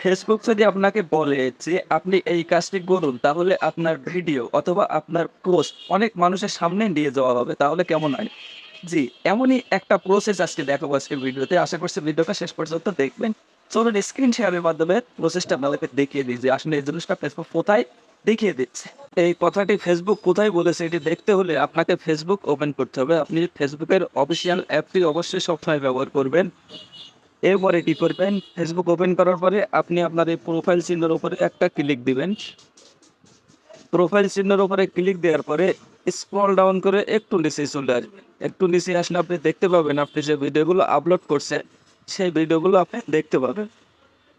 Facebook যদি আপনাকে বলে যে আপনি এই কাজটি করুন, তাহলে আপনার ভিডিও অথবা আপনার পোস্ট অনেক মানুষের সামনে নিয়ে যাওয়া হবে। তাহলে কেমন হয়? জি, এমনই একটা প্রসেস আজকে দেখাবো আজকে ভিডিওতে। আশা করছি ভিডিওটা শেষ পর্যন্ত দেখবেন। চলুন স্ক্রিন শেয়ারের মাধ্যমে প্রসেসটা আপনাদেরকে দেখিয়ে দিই যে আসলে এই জিনিসটা ফেসবুক কোথায় দেখিয়ে দিচ্ছে। এই কথাটি ফেসবুক কোথায় বলেছে এটি দেখতে হলে আপনাকে ফেসবুক ওপেন করতে হবে। আপনি ফেসবুকের অফিসিয়াল অ্যাপটি অবশ্যই সবসময় ব্যবহার করবেন। এরপরে কি করবেন? ফেসবুক ওপেন করার পরে আপনি আপনার এই প্রোফাইল চিহ্নের উপরে একটা ক্লিক দিবেন। প্রোফাইল চিহ্নের উপরে ক্লিক দেওয়ার পরে স্ক্রল ডাউন করে একটু নিচে চলে আসবেন। একটু নিচে আসলে আপনি দেখতে পাবেন আপনি যে ভিডিওগুলো আপলোড করছেন, সেই ভিডিওগুলো আপনি দেখতে পাবেন।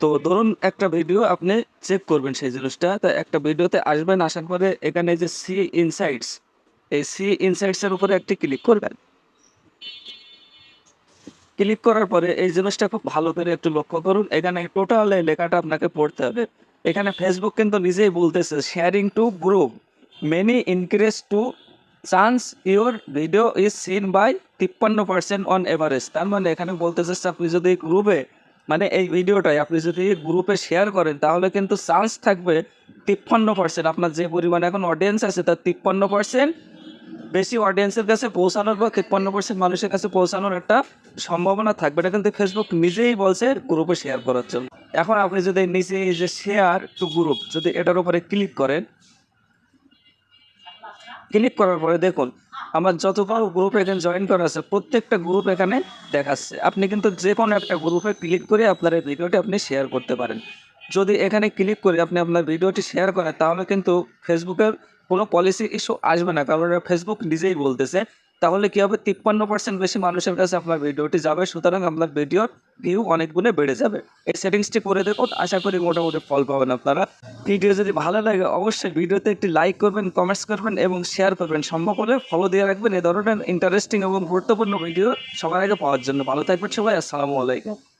তো ধরুন একটা ভিডিও আপনি চেক করবেন সেই জিনিসটা। তা একটা ভিডিওতে আসবেন, আসার পরে এখানে যে সি ইনসাইটস এই সি ইনসাইটসের উপরে একটি ক্লিক করবেন। ক্লিক করার পরে এই জিনিসটা খুব ভালো করে একটু লক্ষ্য করুন। এখানে টোটাল এই লেখাটা আপনাকে পড়তে হবে। এখানে ফেসবুক কিন্তু নিজেই বলতেছে sharing to group many increase to chance your video is seen by তিপ্পান্ন পার্সেন্ট অন এভারেজ তার মানে এখানে বলতে চাচ্ছে আপনি যদি গ্রুপে মানে এই ভিডিওটাই আপনি যদি গ্রুপে শেয়ার করেন, তাহলে কিন্তু চান্স থাকবে তিপ্পান্ন পার্সেন্ট আপনার যে পরিমাণে এখন অডিয়েন্স আছে, তার তিপ্পান্ন পার্সেন্ট বেশি অডিয়েন্সের কাছে পৌঁছানোর বা তিপ্পান্ন পার্সেন্ট মানুষের কাছে পৌঁছানোর একটা সম্ভাবনা থাকবে। এটা কিন্তু ফেসবুক নিজেই বলছে গ্রুপে শেয়ার করার জন্য। এখন আপনি যদি নিচে যে শেয়ার টু গ্রুপ যদি এটার উপরে ক্লিক করেন ক্লিক করার পরে দেখুন, আমার যতবার গ্রুপ এখানে জয়েন করা আছে, প্রত্যেকটা গ্রুপ এখানে দেখাচ্ছে। আপনি কিন্তু যে কোনো একটা গ্রুপে ক্লিক করে আপনার এই ভিডিওটি আপনি শেয়ার করতে পারেন। যদি এখানে ক্লিক করে আপনি আপনার ভিডিওটি শেয়ার করেন, তাহলে কিন্তু ফেসবুকের কোনো পলিসি ইস্যু আসবে না। কারণ ফেসবুক নিজেই বলতেছে। তাহলে কী হবে? তিপ্পান্ন পার্সেন্ট বেশি মানুষের কাছে আপনার ভিডিওটি যাবে, সুতরাং আপনার ভিডিওর ভিউ অনেক গুণে বেড়ে যাবে। এই সেটিংসটি করে দেখুন, আশা করি মোটামুটি ফল পাবেন আপনারা। ভিডিও যদি ভালো লাগে, অবশ্যই ভিডিওতে একটি লাইক করবেন কমেন্টস করবেন এবং শেয়ার করবেন। সম্ভব হলে ফলো দিয়ে রাখবেন। এ ধরনের ইন্টারেস্টিং এবং গুরুত্বপূর্ণ ভিডিও সবার আগে পাওয়ার জন্য। ভালো থাকবেন সবাই, আসসালামু আলাইকুম।